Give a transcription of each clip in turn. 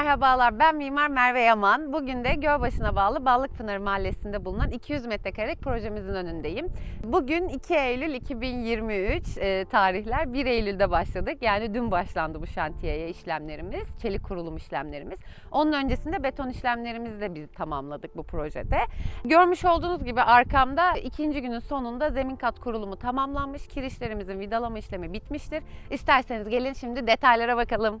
Merhabalar ben Mimar Merve Yaman. Bugün de Gölbaşı'na bağlı Ballıkpınar Mahallesi'nde bulunan 200 metrekarelik projemizin önündeyim. Bugün 2 Eylül 2023 e, tarihler 1 Eylül'de başladık. Yani dün başlandı bu şantiyeye işlemlerimiz, çelik kurulum işlemlerimiz. Onun öncesinde beton işlemlerimizi de biz tamamladık bu projede. Görmüş olduğunuz gibi arkamda ikinci günün sonunda zemin kat kurulumu tamamlanmış. Kirişlerimizin vidalama işlemi bitmiştir. İsterseniz gelin şimdi detaylara bakalım.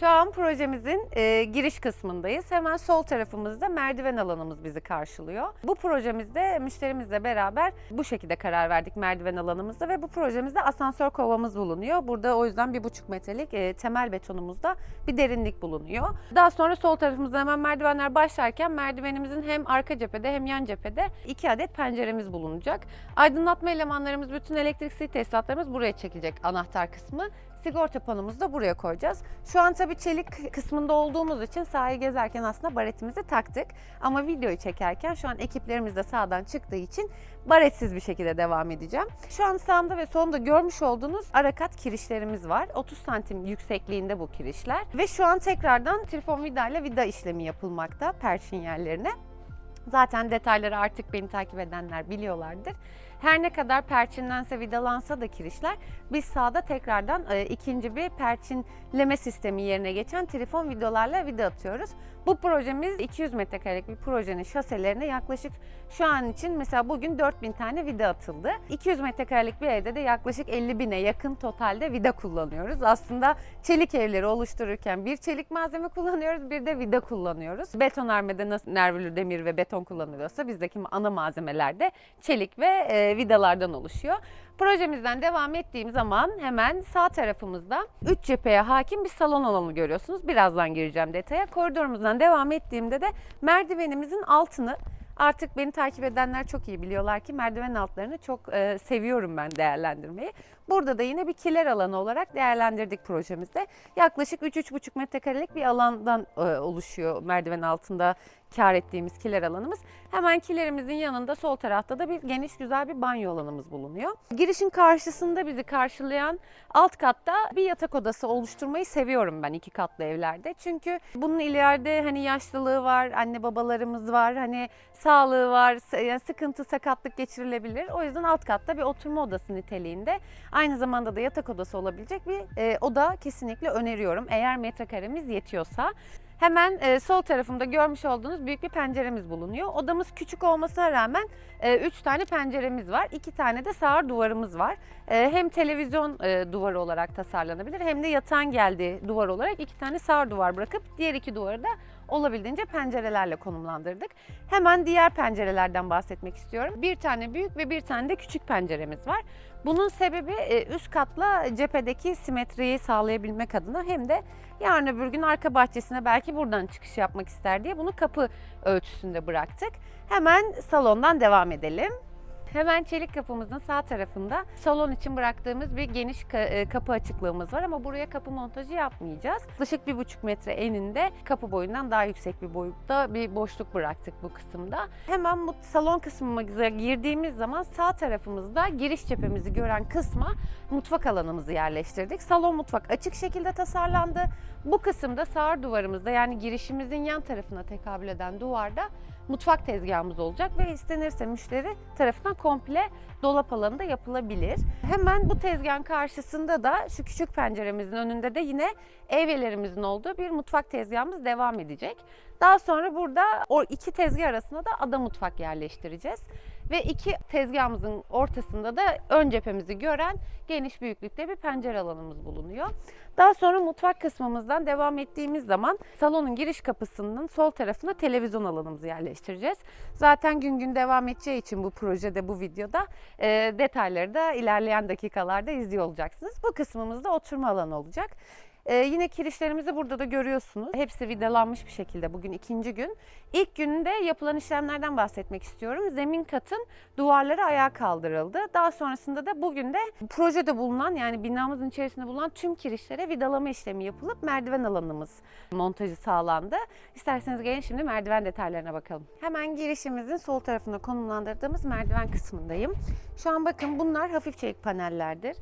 Şu an projemizin e, giriş kısmındayız. Hemen sol tarafımızda merdiven alanımız bizi karşılıyor. Bu projemizde müşterimizle beraber bu şekilde karar verdik merdiven alanımızda ve bu projemizde asansör kovamız bulunuyor. Burada o yüzden bir buçuk metrelik e, temel betonumuzda bir derinlik bulunuyor. Daha sonra sol tarafımızda hemen merdivenler başlarken merdivenimizin hem arka cephede hem yan cephede iki adet penceremiz bulunacak. Aydınlatma elemanlarımız, bütün elektriksel tesisatlarımız buraya çekilecek anahtar kısmı. Sigorta panomuzu da buraya koyacağız. Şu an tabii çelik kısmında olduğumuz için sahayı gezerken aslında baretimizi taktık. Ama videoyu çekerken şu an ekiplerimiz de sağdan çıktığı için baretsiz bir şekilde devam edeceğim. Şu an sağımda ve solumda görmüş olduğunuz arakat kirişlerimiz var. 30 santim yüksekliğinde bu kirişler. Ve şu an tekrardan trifon vida ile vida işlemi yapılmakta perçin yerlerine. Zaten detayları artık beni takip edenler biliyorlardır. Her ne kadar perçinlense vidalansa da kirişler biz sağda tekrardan e, ikinci bir perçinleme sistemi yerine geçen trifon vidalarla vida atıyoruz. Bu projemiz 200 metrekarelik bir projenin şaselerine yaklaşık şu an için mesela bugün 4000 tane vida atıldı. 200 metrekarelik bir evde de yaklaşık 50 bine yakın totalde vida kullanıyoruz. Aslında çelik evleri oluştururken bir çelik malzeme kullanıyoruz bir de vida kullanıyoruz. Betonarmede nasıl nervülü demir ve beton kullanılıyorsa bizdeki ana malzemeler de çelik ve e, vidalardan oluşuyor. Projemizden devam ettiğim zaman hemen sağ tarafımızda 3 cepheye hakim bir salon alanı görüyorsunuz. Birazdan gireceğim detaya. Koridorumuzdan devam ettiğimde de merdivenimizin altını Artık beni takip edenler çok iyi biliyorlar ki merdiven altlarını çok e, seviyorum ben değerlendirmeyi. Burada da yine bir kiler alanı olarak değerlendirdik projemizde. Yaklaşık 3-3,5 metrekarelik bir alandan e, oluşuyor merdiven altında kar ettiğimiz kiler alanımız. Hemen kilerimizin yanında sol tarafta da bir geniş güzel bir banyo alanımız bulunuyor. Girişin karşısında bizi karşılayan alt katta bir yatak odası oluşturmayı seviyorum ben iki katlı evlerde. Çünkü bunun ileride hani yaşlılığı var, anne babalarımız var, hani sağlığı var, yani sıkıntı, sakatlık geçirilebilir. O yüzden alt katta bir oturma odası niteliğinde aynı zamanda da yatak odası olabilecek bir e, oda kesinlikle öneriyorum. Eğer metrekaremiz yetiyorsa. Hemen e, sol tarafımda görmüş olduğunuz büyük bir penceremiz bulunuyor. Odamız küçük olmasına rağmen 3 tane penceremiz var. 2 tane de sağır duvarımız var. E, hem televizyon e, duvarı olarak tasarlanabilir hem de yatağın geldiği duvar olarak 2 tane sağır duvar bırakıp diğer iki duvarı da olabildiğince pencerelerle konumlandırdık. Hemen diğer pencerelerden bahsetmek istiyorum. Bir tane büyük ve bir tane de küçük penceremiz var. Bunun sebebi e, üst katla cephedeki simetriyi sağlayabilmek adına hem de yarın öbür gün arka bahçesine belki buradan çıkış yapmak ister diye bunu kapı ölçüsünde bıraktık. Hemen salondan devam edelim. Hemen çelik kapımızın sağ tarafında salon için bıraktığımız bir geniş e, kapı açıklığımız var ama buraya kapı montajı yapmayacağız. Yaklaşık bir buçuk metre eninde kapı boyundan daha yüksek bir boyutta bir boşluk bıraktık bu kısımda. Hemen bu salon kısmımıza girdiğimiz zaman sağ tarafımızda giriş cephemizi gören kısma mutfak alanımızı yerleştirdik. Salon mutfak açık şekilde tasarlandı. Bu kısımda sağır duvarımızda yani girişimizin yan tarafına tekabül eden duvarda mutfak tezgahımız olacak ve istenirse müşteri tarafından komple dolap alanı da yapılabilir. Hemen bu tezgahın karşısında da şu küçük penceremizin önünde de yine evyelerimizin olduğu bir mutfak tezgahımız devam edecek. Daha sonra burada o iki tezgah arasında da ada mutfak yerleştireceğiz. Ve iki tezgahımızın ortasında da ön cephemizi gören geniş büyüklükte bir pencere alanımız bulunuyor. Daha sonra mutfak kısmımızdan devam ettiğimiz zaman salonun giriş kapısının sol tarafına televizyon alanımızı yerleştireceğiz. Zaten gün gün devam edeceği için bu projede, bu videoda e, detayları da ilerleyen dakikalarda izliyor olacaksınız. Bu kısmımızda oturma alanı olacak. Ee, yine kirişlerimizi burada da görüyorsunuz. Hepsi vidalanmış bir şekilde bugün ikinci gün. İlk günde yapılan işlemlerden bahsetmek istiyorum. Zemin katın duvarları ayağa kaldırıldı. Daha sonrasında da bugün de projede bulunan yani binamızın içerisinde bulunan tüm kirişlere vidalama işlemi yapılıp merdiven alanımız montajı sağlandı. İsterseniz gelin şimdi merdiven detaylarına bakalım. Hemen girişimizin sol tarafında konumlandırdığımız merdiven kısmındayım. Şu an bakın bunlar hafif çelik panellerdir.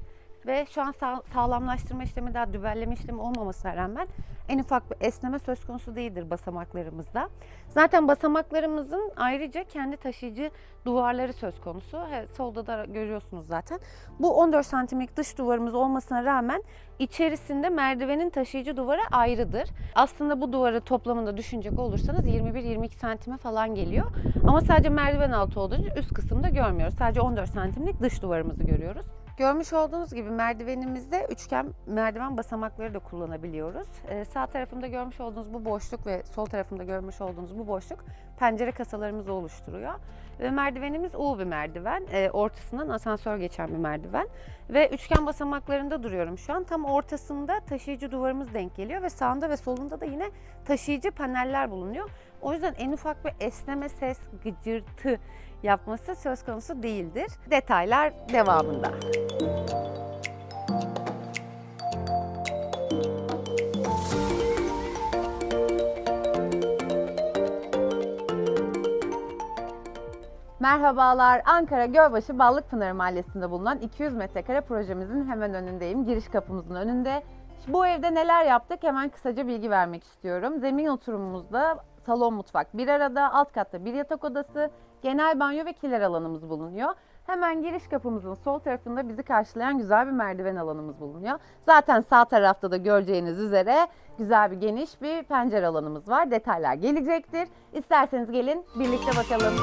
Ve şu an sağ- sağlamlaştırma işlemi daha dübelleme işlemi olmamasına rağmen en ufak bir esneme söz konusu değildir basamaklarımızda. Zaten basamaklarımızın ayrıca kendi taşıyıcı duvarları söz konusu. He, solda da görüyorsunuz zaten. Bu 14 santimlik dış duvarımız olmasına rağmen içerisinde merdivenin taşıyıcı duvarı ayrıdır. Aslında bu duvarı toplamında düşünecek olursanız 21-22 santime falan geliyor. Ama sadece merdiven altı olduğu için üst kısımda görmüyoruz. Sadece 14 santimlik dış duvarımızı görüyoruz. Görmüş olduğunuz gibi merdivenimizde üçgen merdiven basamakları da kullanabiliyoruz. Ee, sağ tarafımda görmüş olduğunuz bu boşluk ve sol tarafımda görmüş olduğunuz bu boşluk pencere kasalarımızı oluşturuyor. Ve merdivenimiz U bir merdiven. Ee, ortasından asansör geçen bir merdiven. Ve üçgen basamaklarında duruyorum şu an. Tam ortasında taşıyıcı duvarımız denk geliyor ve sağında ve solunda da yine taşıyıcı paneller bulunuyor. O yüzden en ufak bir esneme ses, gıcırtı yapması söz konusu değildir. Detaylar devamında. Merhabalar. Ankara Gölbaşı Ballıkpınar Mahallesi'nde bulunan 200 metrekare projemizin hemen önündeyim. Giriş kapımızın önünde. Bu evde neler yaptık hemen kısaca bilgi vermek istiyorum. Zemin oturumumuzda salon mutfak bir arada, alt katta bir yatak odası, genel banyo ve kiler alanımız bulunuyor. Hemen giriş kapımızın sol tarafında bizi karşılayan güzel bir merdiven alanımız bulunuyor. Zaten sağ tarafta da göreceğiniz üzere güzel bir geniş bir pencere alanımız var. Detaylar gelecektir. İsterseniz gelin birlikte bakalım.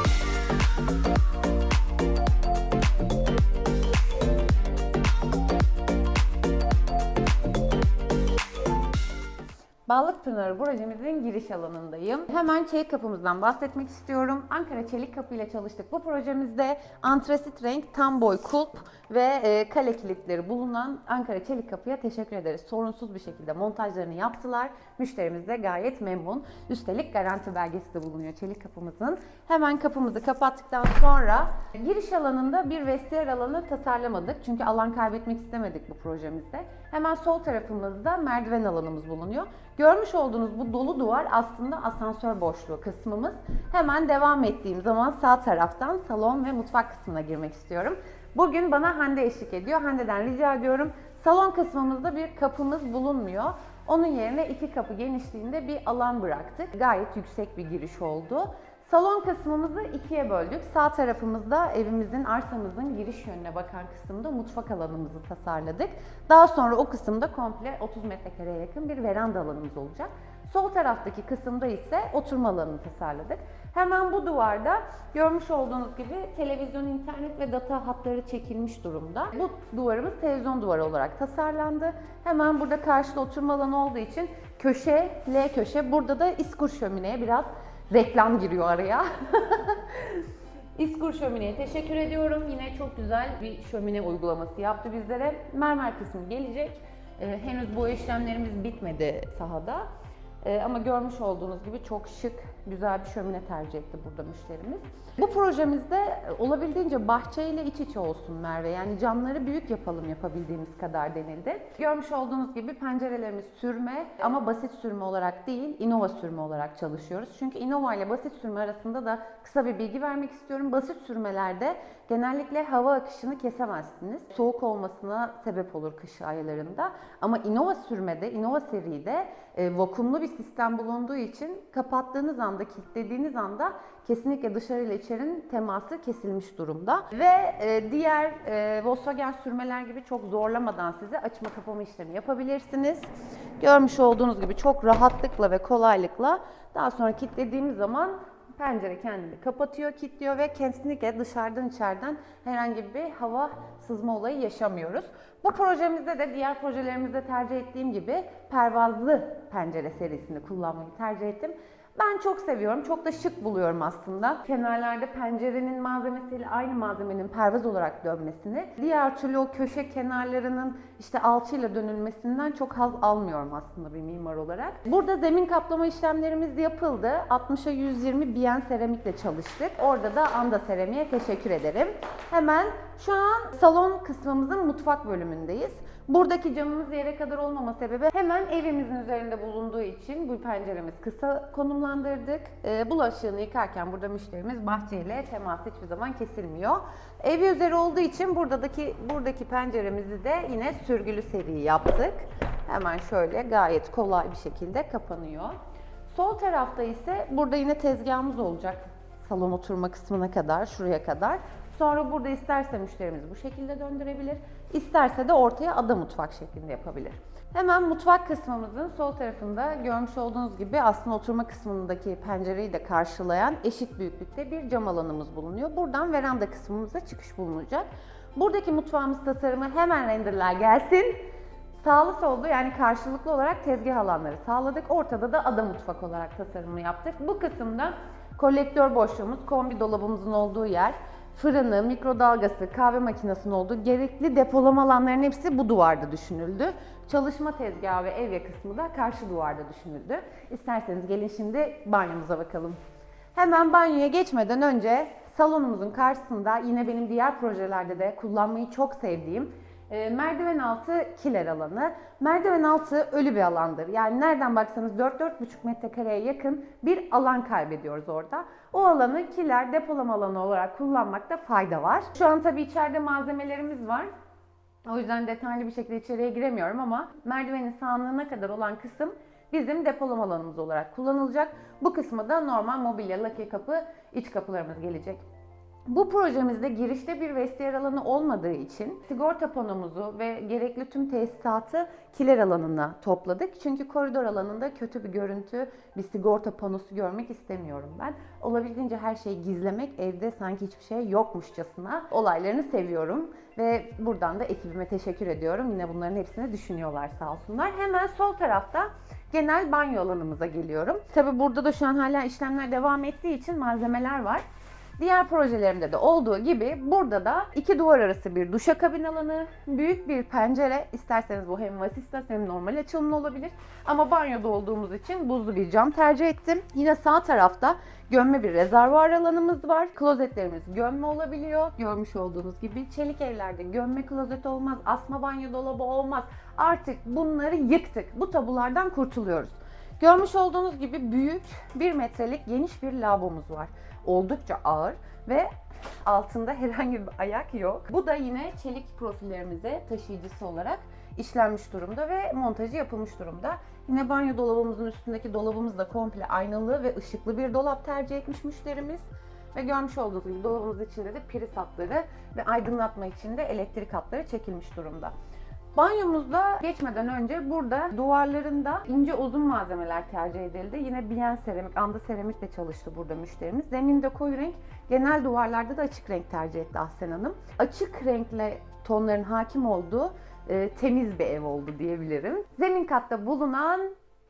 Balıkpınar projemizin giriş alanındayım. Hemen çelik kapımızdan bahsetmek istiyorum. Ankara Çelik Kapı ile çalıştık. Bu projemizde antrasit renk, tam boy kulp ve e, kale kilitleri bulunan Ankara Çelik Kapı'ya teşekkür ederiz. Sorunsuz bir şekilde montajlarını yaptılar. Müşterimiz de gayet memnun. Üstelik garanti belgesi de bulunuyor çelik kapımızın. Hemen kapımızı kapattıktan sonra giriş alanında bir vestiyer alanı tasarlamadık. Çünkü alan kaybetmek istemedik bu projemizde. Hemen sol tarafımızda merdiven alanımız bulunuyor. Görmüş olduğunuz bu dolu duvar aslında asansör boşluğu kısmımız. Hemen devam ettiğim zaman sağ taraftan salon ve mutfak kısmına girmek istiyorum. Bugün bana Hande eşlik ediyor. Hande'den rica ediyorum. Salon kısmımızda bir kapımız bulunmuyor. Onun yerine iki kapı genişliğinde bir alan bıraktık. Gayet yüksek bir giriş oldu. Salon kısmımızı ikiye böldük. Sağ tarafımızda evimizin, arsamızın giriş yönüne bakan kısımda mutfak alanımızı tasarladık. Daha sonra o kısımda komple 30 metrekareye yakın bir veranda alanımız olacak. Sol taraftaki kısımda ise oturma alanını tasarladık. Hemen bu duvarda görmüş olduğunuz gibi televizyon, internet ve data hatları çekilmiş durumda. Bu duvarımız televizyon duvarı olarak tasarlandı. Hemen burada karşıda oturma alanı olduğu için köşe, L köşe. Burada da iskur şömineye biraz reklam giriyor araya. İskur Şömine'ye teşekkür ediyorum. Yine çok güzel bir şömine uygulaması yaptı bizlere. Mermer kısmı gelecek. Ee, henüz bu işlemlerimiz bitmedi sahada. Ee, ama görmüş olduğunuz gibi çok şık, güzel bir şömine tercih etti burada müşterimiz. Bu projemizde olabildiğince bahçeyle iç içe olsun Merve. Yani camları büyük yapalım yapabildiğimiz kadar denildi. Görmüş olduğunuz gibi pencerelerimiz sürme ama basit sürme olarak değil, Innova sürme olarak çalışıyoruz. Çünkü Innova ile basit sürme arasında da kısa bir bilgi vermek istiyorum. Basit sürmelerde genellikle hava akışını kesemezsiniz. Soğuk olmasına sebep olur kış aylarında. Ama Innova sürmede, Innova seride e, vakumlu bir sistem bulunduğu için kapattığınız anda, kilitlediğiniz anda kesinlikle dışarı ile içerinin teması kesilmiş durumda. Ve e, diğer e, Volkswagen sürmeler gibi çok zorlamadan size açma kapama işlemi yapabilirsiniz. Görmüş olduğunuz gibi çok rahatlıkla ve kolaylıkla daha sonra kilitlediğimiz zaman pencere kendini kapatıyor, kilitliyor ve kesinlikle dışarıdan içeriden herhangi bir hava sızma olayı yaşamıyoruz. Bu projemizde de diğer projelerimizde tercih ettiğim gibi pervazlı pencere serisini kullanmayı tercih ettim. Ben çok seviyorum. Çok da şık buluyorum aslında. Kenarlarda pencerenin malzemesiyle aynı malzemenin pervaz olarak dönmesini. Diğer türlü o köşe kenarlarının işte alçıyla dönülmesinden çok haz almıyorum aslında bir mimar olarak. Burada zemin kaplama işlemlerimiz yapıldı. 60'a 120 biyen seramikle çalıştık. Orada da Anda Seramik'e teşekkür ederim. Hemen şu an salon kısmımızın mutfak bölümündeyiz. Buradaki camımız yere kadar olmama sebebi hemen evimizin üzerinde bulunduğu için bu penceremiz kısa konumlandırdık. Ee, bulaşığını yıkarken burada müşterimiz bahçeyle temas hiçbir zaman kesilmiyor. Evi üzeri olduğu için buradaki buradaki penceremizi de yine sürgülü seri yaptık. Hemen şöyle gayet kolay bir şekilde kapanıyor. Sol tarafta ise burada yine tezgahımız olacak. Salon oturma kısmına kadar, şuraya kadar. Sonra burada isterse müşterimiz bu şekilde döndürebilir. İsterse de ortaya ada mutfak şeklinde yapabilir. Hemen mutfak kısmımızın sol tarafında görmüş olduğunuz gibi aslında oturma kısmındaki pencereyi de karşılayan eşit büyüklükte bir cam alanımız bulunuyor. Buradan veranda kısmımıza çıkış bulunacak. Buradaki mutfağımız tasarımı hemen renderler gelsin. Sağlı sollu yani karşılıklı olarak tezgah alanları sağladık. Ortada da ada mutfak olarak tasarımını yaptık. Bu kısımda kolektör boşluğumuz, kombi dolabımızın olduğu yer, fırını, mikrodalgası, kahve makinesinin olduğu gerekli depolama alanlarının hepsi bu duvarda düşünüldü. Çalışma tezgahı ve evye kısmı da karşı duvarda düşünüldü. İsterseniz gelin şimdi banyomuza bakalım. Hemen banyoya geçmeden önce salonumuzun karşısında yine benim diğer projelerde de kullanmayı çok sevdiğim e, merdiven altı kiler alanı. Merdiven altı ölü bir alandır. Yani nereden baksanız 4-4,5 metrekareye yakın bir alan kaybediyoruz orada. O alanı kiler depolama alanı olarak kullanmakta fayda var. Şu an tabii içeride malzemelerimiz var. O yüzden detaylı bir şekilde içeriye giremiyorum ama merdivenin sağlığına kadar olan kısım bizim depolama alanımız olarak kullanılacak. Bu kısmı da normal mobilya, lake kapı, iç kapılarımız gelecek. Bu projemizde girişte bir vestiyer alanı olmadığı için sigorta panomuzu ve gerekli tüm tesisatı kiler alanına topladık. Çünkü koridor alanında kötü bir görüntü, bir sigorta panosu görmek istemiyorum ben. Olabildiğince her şeyi gizlemek, evde sanki hiçbir şey yokmuşçasına olaylarını seviyorum. Ve buradan da ekibime teşekkür ediyorum. Yine bunların hepsini düşünüyorlar sağ olsunlar. Hemen sol tarafta genel banyo alanımıza geliyorum. Tabi burada da şu an hala işlemler devam ettiği için malzemeler var. Diğer projelerimde de olduğu gibi burada da iki duvar arası bir duşakabin alanı, büyük bir pencere. İsterseniz bu hem vasistas hem normal açılımlı olabilir. Ama banyoda olduğumuz için buzlu bir cam tercih ettim. Yine sağ tarafta gömme bir rezervuar alanımız var. Klozetlerimiz gömme olabiliyor. Görmüş olduğunuz gibi çelik evlerde gömme klozet olmaz, asma banyo dolabı olmaz. Artık bunları yıktık. Bu tabulardan kurtuluyoruz. Görmüş olduğunuz gibi büyük 1 metrelik geniş bir lavabomuz var. Oldukça ağır ve altında herhangi bir ayak yok. Bu da yine çelik profillerimize taşıyıcısı olarak işlenmiş durumda ve montajı yapılmış durumda. Yine banyo dolabımızın üstündeki dolabımız da komple aynalı ve ışıklı bir dolap tercih etmiş müşterimiz. Ve görmüş olduğunuz gibi dolabımız içinde de priz hatları ve aydınlatma için de elektrik hatları çekilmiş durumda. Banyomuzda geçmeden önce burada duvarlarında ince uzun malzemeler tercih edildi. Yine biyen seramik, anda seramikle çalıştı burada müşterimiz. Zeminde koyu renk, genel duvarlarda da açık renk tercih etti Ahsen Hanım. Açık renkle tonların hakim olduğu e, temiz bir ev oldu diyebilirim. Zemin katta bulunan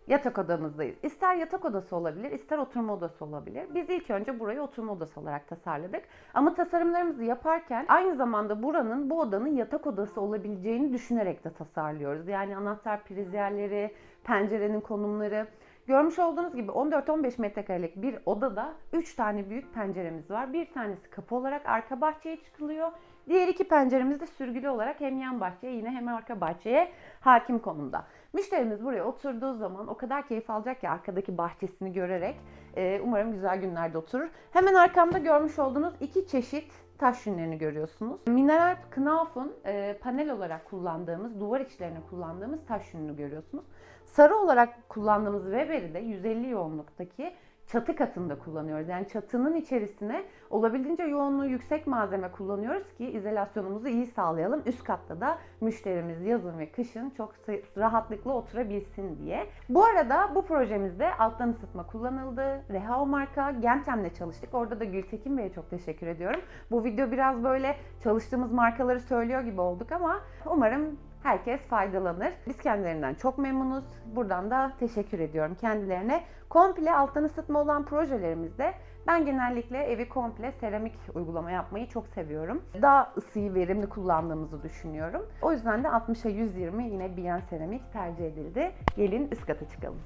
yatak odamızdayız. İster yatak odası olabilir, ister oturma odası olabilir. Biz ilk önce burayı oturma odası olarak tasarladık. Ama tasarımlarımızı yaparken aynı zamanda buranın bu odanın yatak odası olabileceğini düşünerek de tasarlıyoruz. Yani anahtar priz yerleri, pencerenin konumları. Görmüş olduğunuz gibi 14-15 metrekarelik bir odada 3 tane büyük penceremiz var. Bir tanesi kapı olarak arka bahçeye çıkılıyor. Diğer iki penceremiz de sürgülü olarak hem yan bahçeye yine hem arka bahçeye hakim konumda. Müşterimiz buraya oturduğu zaman o kadar keyif alacak ki arkadaki bahçesini görerek. Ee, umarım güzel günlerde oturur. Hemen arkamda görmüş olduğunuz iki çeşit taş yünlerini görüyorsunuz. Mineral Knauf'un e, panel olarak kullandığımız, duvar içlerine kullandığımız taş yününü görüyorsunuz. Sarı olarak kullandığımız Weber'i de 150 yoğunluktaki çatı katında kullanıyoruz. Yani çatının içerisine olabildiğince yoğunluğu yüksek malzeme kullanıyoruz ki izolasyonumuzu iyi sağlayalım. Üst katta da müşterimiz yazın ve kışın çok rahatlıkla oturabilsin diye. Bu arada bu projemizde alttan ısıtma kullanıldı. Rehao marka Gentem'le çalıştık. Orada da Gültekin Bey'e çok teşekkür ediyorum. Bu video biraz böyle çalıştığımız markaları söylüyor gibi olduk ama umarım herkes faydalanır. Biz kendilerinden çok memnunuz. Buradan da teşekkür ediyorum kendilerine. Komple alttan ısıtma olan projelerimizde ben genellikle evi komple seramik uygulama yapmayı çok seviyorum. Daha ısıyı verimli kullandığımızı düşünüyorum. O yüzden de 60'a 120 yine Biyan seramik tercih edildi. Gelin üst çıkalım.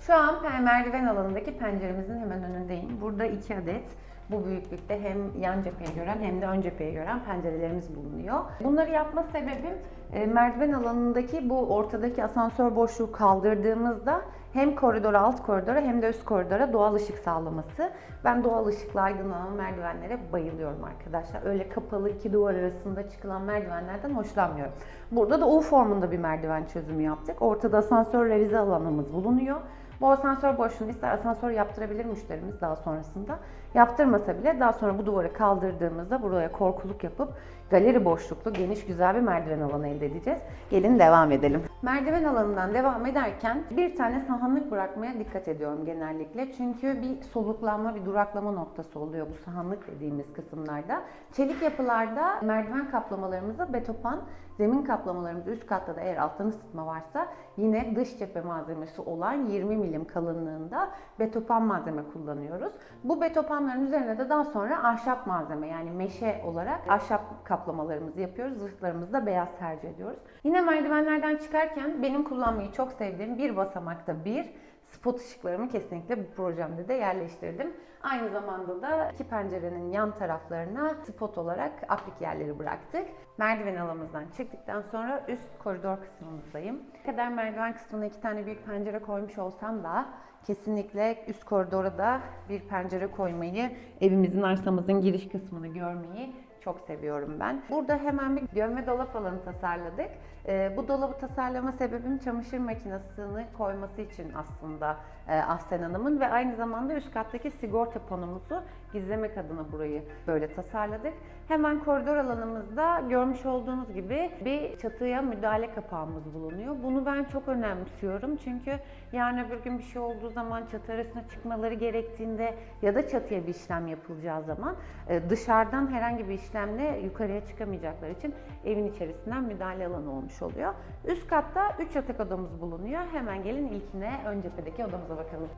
Şu an merdiven alanındaki penceremizin hemen önündeyim. Burada iki adet bu büyüklükte hem yan cepheye gören hem de ön cepheye gören pencerelerimiz bulunuyor. Bunları yapma sebebim e, merdiven alanındaki bu ortadaki asansör boşluğu kaldırdığımızda hem koridora alt koridora hem de üst koridora doğal ışık sağlaması. Ben doğal ışıkla aydınlanan merdivenlere bayılıyorum arkadaşlar. Öyle kapalı iki duvar arasında çıkılan merdivenlerden hoşlanmıyorum. Burada da U formunda bir merdiven çözümü yaptık. Ortada asansör revize alanımız bulunuyor. Bu asansör boşluğunu ister asansör yaptırabilir müşterimiz daha sonrasında. Yaptırmasa bile daha sonra bu duvarı kaldırdığımızda buraya korkuluk yapıp galeri boşluklu geniş güzel bir merdiven alanı elde edeceğiz. Gelin devam edelim. Merdiven alanından devam ederken bir tane sahanlık bırakmaya dikkat ediyorum genellikle. Çünkü bir soluklanma, bir duraklama noktası oluyor bu sahanlık dediğimiz kısımlarda. Çelik yapılarda merdiven kaplamalarımızı betopan, zemin kaplamalarımızı üst katta da eğer alttan ısıtma varsa yine dış cephe malzemesi olan 20 milim kalınlığında betopan malzeme kullanıyoruz. Bu betopanların üzerine de daha sonra ahşap malzeme yani meşe olarak ahşap kaplamalarımızı yapıyoruz. Zırhlarımızı da beyaz tercih ediyoruz. Yine merdivenlerden çıkarken benim kullanmayı çok sevdiğim bir basamakta bir spot ışıklarımı kesinlikle bu projemde de yerleştirdim. Aynı zamanda da iki pencerenin yan taraflarına spot olarak aplik yerleri bıraktık. Merdiven alanımızdan çıktıktan sonra üst koridor kısmımızdayım. Ne kadar merdiven kısmına iki tane büyük pencere koymuş olsam da kesinlikle üst koridora da bir pencere koymayı, evimizin arsamızın giriş kısmını görmeyi çok seviyorum ben. Burada hemen bir gömme dolap alanı tasarladık. Ee, bu dolabı tasarlama sebebim çamaşır makinesini koyması için aslında e, Hanım'ın ve aynı zamanda üst kattaki sigorta panomuzu gizlemek adına burayı böyle tasarladık. Hemen koridor alanımızda görmüş olduğunuz gibi bir çatıya müdahale kapağımız bulunuyor. Bunu ben çok önemsiyorum çünkü yarın öbür gün bir şey olduğu zaman çatı arasına çıkmaları gerektiğinde ya da çatıya bir işlem yapılacağı zaman e, dışarıdan herhangi bir işlemle yukarıya çıkamayacakları için evin içerisinden müdahale alanı olmuş oluyor. Üst katta 3 yatak odamız bulunuyor. Hemen gelin ilkine ön cephedeki odamıza bakalım.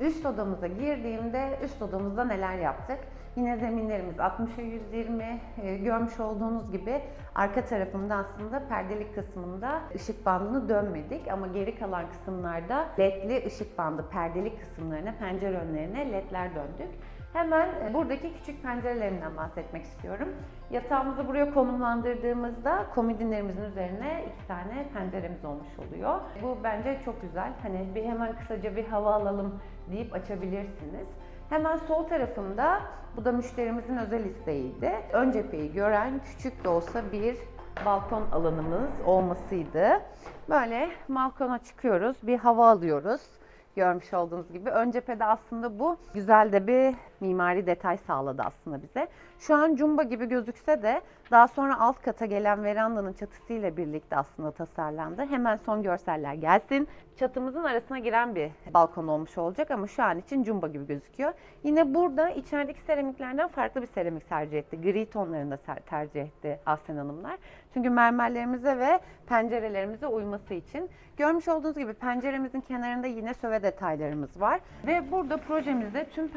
Üst odamıza girdiğimde üst odamızda neler yaptık? Yine zeminlerimiz 60'a 120 e, görmüş olduğunuz gibi arka tarafında aslında perdelik kısmında ışık bandını dönmedik ama geri kalan kısımlarda ledli ışık bandı perdelik kısımlarına pencere önlerine ledler döndük. Hemen e, buradaki küçük pencerelerinden bahsetmek istiyorum. Yatağımızı buraya konumlandırdığımızda komodinlerimizin üzerine iki tane penceremiz olmuş oluyor. Bu bence çok güzel. Hani bir hemen kısaca bir hava alalım deyip açabilirsiniz. Hemen sol tarafımda, bu da müşterimizin özel isteğiydi. Ön cepheyi gören küçük de olsa bir balkon alanımız olmasıydı. Böyle balkona çıkıyoruz, bir hava alıyoruz görmüş olduğunuz gibi. Ön cephede aslında bu güzel de bir mimari detay sağladı aslında bize. Şu an cumba gibi gözükse de daha sonra alt kata gelen verandanın çatısıyla birlikte aslında tasarlandı. Hemen son görseller gelsin. Çatımızın arasına giren bir balkon olmuş olacak ama şu an için cumba gibi gözüküyor. Yine burada içerideki seramiklerden farklı bir seramik tercih etti. Gri tonlarında tercih etti Aslen Hanımlar. Çünkü mermerlerimize ve pencerelerimize uyması için. Görmüş olduğunuz gibi penceremizin kenarında yine söve detaylarımız var. Ve burada projemizde tüm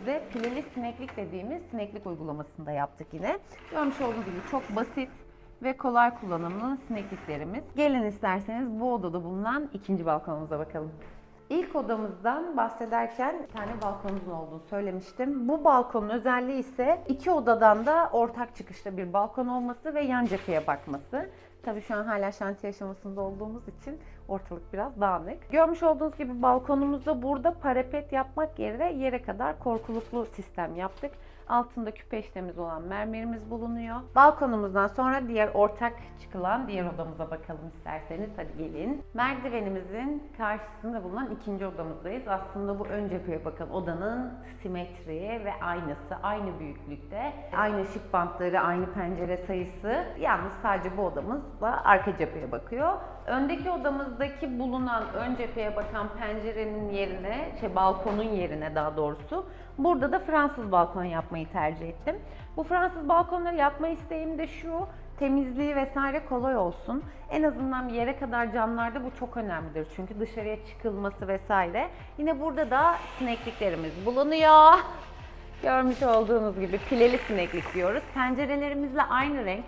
pencerelerimizde pileli sineklik dediğimiz sineklik uygulamasında yaptık yine. Görmüş olduğunuz gibi çok basit ve kolay kullanımlı sinekliklerimiz. Gelin isterseniz bu odada bulunan ikinci balkonumuza bakalım. İlk odamızdan bahsederken bir tane balkonumuzun olduğunu söylemiştim. Bu balkonun özelliği ise iki odadan da ortak çıkışta bir balkon olması ve yan cepheye bakması. Tabii şu an hala şantiye aşamasında olduğumuz için ortalık biraz dağınık. Görmüş olduğunuz gibi balkonumuzda burada parapet yapmak yerine yere kadar korkuluklu sistem yaptık. Altında küpe işlemimiz olan mermerimiz bulunuyor. Balkonumuzdan sonra diğer ortak çıkılan diğer odamıza bakalım isterseniz. Hadi gelin. Merdivenimizin karşısında bulunan ikinci odamızdayız. Aslında bu ön cepheye bakan odanın simetri ve aynısı aynı büyüklükte. Aynı ışık bantları, aynı pencere sayısı. Yalnız sadece bu odamızla arka cepheye bakıyor. Öndeki odamızdaki bulunan ön cepheye bakan pencerenin yerine, şey balkonun yerine daha doğrusu burada da Fransız balkon yapmayı tercih ettim. Bu Fransız balkonları yapma isteğim de şu, temizliği vesaire kolay olsun. En azından yere kadar camlarda bu çok önemlidir. Çünkü dışarıya çıkılması vesaire. Yine burada da sinekliklerimiz bulunuyor. Görmüş olduğunuz gibi pileli sineklik diyoruz. Pencerelerimizle aynı renk.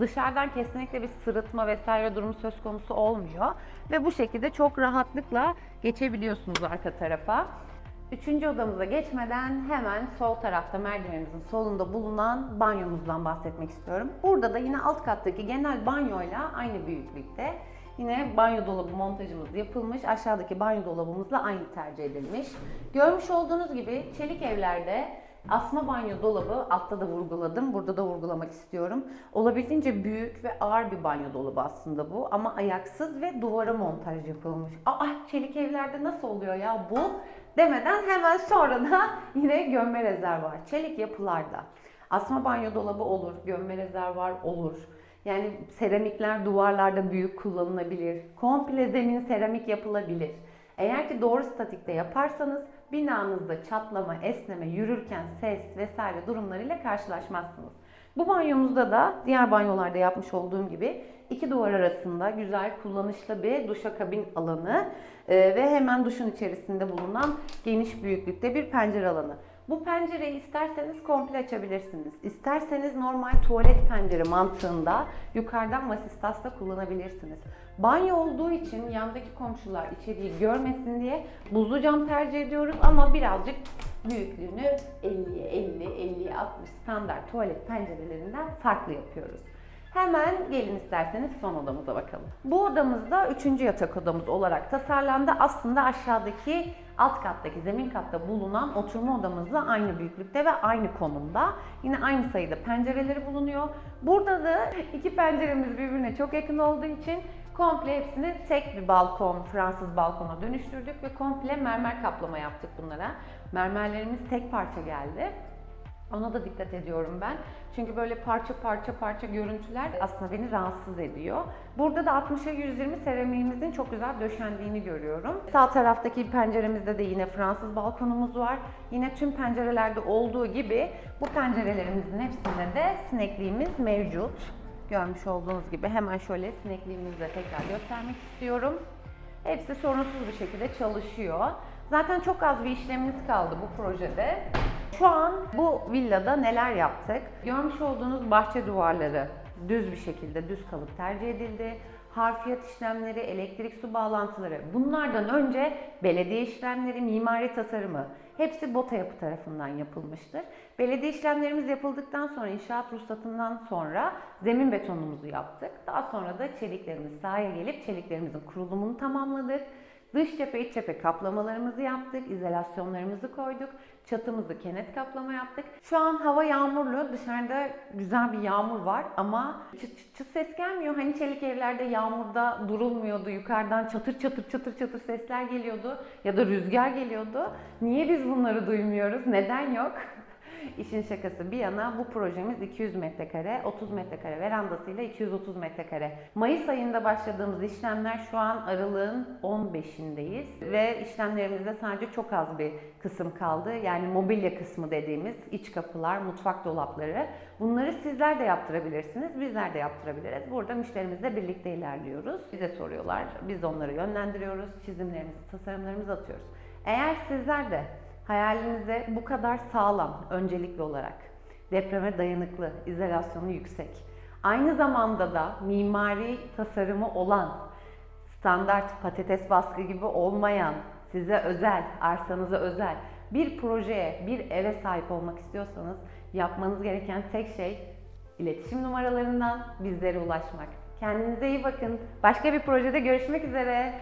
Dışarıdan kesinlikle bir sırıtma vesaire durumu söz konusu olmuyor. Ve bu şekilde çok rahatlıkla geçebiliyorsunuz arka tarafa. Üçüncü odamıza geçmeden hemen sol tarafta merdivenimizin solunda bulunan banyomuzdan bahsetmek istiyorum. Burada da yine alt kattaki genel banyoyla aynı büyüklükte. Yine banyo dolabı montajımız yapılmış. Aşağıdaki banyo dolabımızla aynı tercih edilmiş. Görmüş olduğunuz gibi çelik evlerde asma banyo dolabı altta da vurguladım. Burada da vurgulamak istiyorum. Olabildiğince büyük ve ağır bir banyo dolabı aslında bu. Ama ayaksız ve duvara montaj yapılmış. Aa çelik evlerde nasıl oluyor ya bu? Demeden hemen sonra da yine gömme rezervuar. Çelik yapılarda. Asma banyo dolabı olur, gömme rezervuar olur. Yani seramikler duvarlarda büyük kullanılabilir. Komple zemin seramik yapılabilir. Eğer ki doğru statikte yaparsanız binanızda çatlama, esneme, yürürken ses vesaire durumlarıyla karşılaşmazsınız. Bu banyomuzda da diğer banyolarda yapmış olduğum gibi iki duvar arasında güzel kullanışlı bir duşakabin alanı ve hemen duşun içerisinde bulunan geniş büyüklükte bir pencere alanı. Bu pencereyi isterseniz komple açabilirsiniz. İsterseniz normal tuvalet pencere mantığında yukarıdan vasistasla kullanabilirsiniz. Banyo olduğu için yandaki komşular içeriği görmesin diye buzlu cam tercih ediyoruz ama birazcık büyüklüğünü 50'ye 50, 50'ye 60 standart tuvalet pencerelerinden farklı yapıyoruz. Hemen gelin isterseniz son odamıza bakalım. Bu odamızda üçüncü yatak odamız olarak tasarlandı. Aslında aşağıdaki alt kattaki zemin katta bulunan oturma odamızla aynı büyüklükte ve aynı konumda. Yine aynı sayıda pencereleri bulunuyor. Burada da iki penceremiz birbirine çok yakın olduğu için komple hepsini tek bir balkon, Fransız balkona dönüştürdük ve komple mermer kaplama yaptık bunlara. Mermerlerimiz tek parça geldi. Ona da dikkat ediyorum ben. Çünkü böyle parça parça parça görüntüler aslında beni rahatsız ediyor. Burada da 60'a 120 seramiğimizin çok güzel döşendiğini görüyorum. Sağ taraftaki penceremizde de yine Fransız balkonumuz var. Yine tüm pencerelerde olduğu gibi bu pencerelerimizin hepsinde de sinekliğimiz mevcut. Görmüş olduğunuz gibi hemen şöyle sinekliğimizi de tekrar göstermek istiyorum. Hepsi sorunsuz bir şekilde çalışıyor. Zaten çok az bir işlemimiz kaldı bu projede. Şu an bu villada neler yaptık? Görmüş olduğunuz bahçe duvarları düz bir şekilde düz kalıp tercih edildi. Harfiyat işlemleri, elektrik su bağlantıları. Bunlardan önce belediye işlemleri, mimari tasarımı hepsi BOTA yapı tarafından yapılmıştır. Belediye işlemlerimiz yapıldıktan sonra inşaat ruhsatından sonra zemin betonumuzu yaptık. Daha sonra da çeliklerimiz sahaya gelip çeliklerimizin kurulumunu tamamladık. Dış cephe iç cephe kaplamalarımızı yaptık, izolasyonlarımızı koyduk, çatımızı kenet kaplama yaptık. Şu an hava yağmurlu, dışarıda güzel bir yağmur var ama çıt çıt çıt ses gelmiyor. Hani çelik evlerde yağmurda durulmuyordu, yukarıdan çatır çatır çatır çatır sesler geliyordu ya da rüzgar geliyordu. Niye biz bunları duymuyoruz? Neden yok? İşin şakası bir yana bu projemiz 200 metrekare, 30 metrekare verandasıyla 230 metrekare. Mayıs ayında başladığımız işlemler şu an aralığın 15'indeyiz ve işlemlerimizde sadece çok az bir kısım kaldı. Yani mobilya kısmı dediğimiz iç kapılar, mutfak dolapları. Bunları sizler de yaptırabilirsiniz, bizler de yaptırabiliriz. Burada müşterimizle birlikte ilerliyoruz. Bize soruyorlar, biz onları yönlendiriyoruz, çizimlerimizi, tasarımlarımızı atıyoruz. Eğer sizler de Hayalinize bu kadar sağlam öncelikli olarak, depreme dayanıklı, izolasyonu yüksek, aynı zamanda da mimari tasarımı olan, standart patates baskı gibi olmayan, size özel, arsanıza özel bir projeye, bir eve sahip olmak istiyorsanız yapmanız gereken tek şey iletişim numaralarından bizlere ulaşmak. Kendinize iyi bakın. Başka bir projede görüşmek üzere.